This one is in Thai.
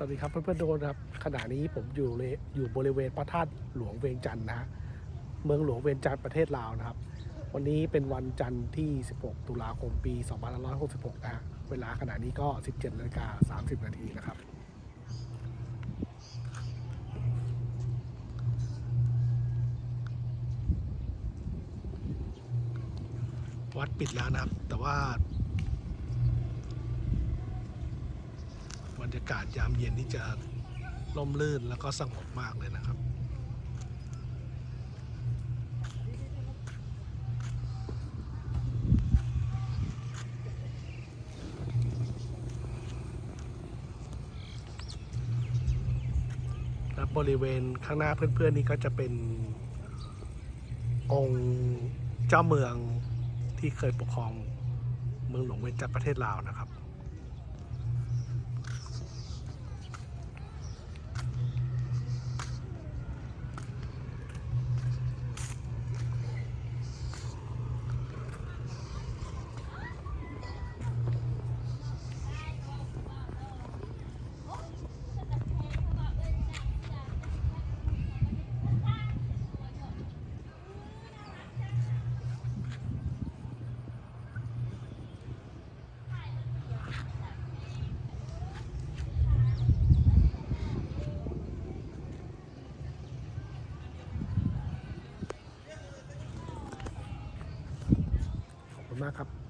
สวัสดีครับเพื่อนๆโดนครับขณะนี้ผมอยู่เลอยู่บริเวณพระธาตุหลวงเวียงจันทร์นะฮะเมืองหลวงเวียงจันทร์ประเทศลาวนะครับ วันนี้เป็นวันจันทร์ที่ 16 ตุลาคมปี 2566 นะฮะเวลาขณะนี้ก็ 17นาฬิกา30 นาทีนะครับวัดปิดแล้วนะครับ แต่ว่า บ รรยากาศยามเย็นนี่จะร่มรื่นแล้วก็สงบมากเลยนะครับและบริเวณข้างหน้าเพื่อนๆนี่ก็จะเป็นองค์เจ้าเมืองที่เคยปกครองเมืองหลวงเวียงจันทร์ประเทศลาวนะครับ มากครับ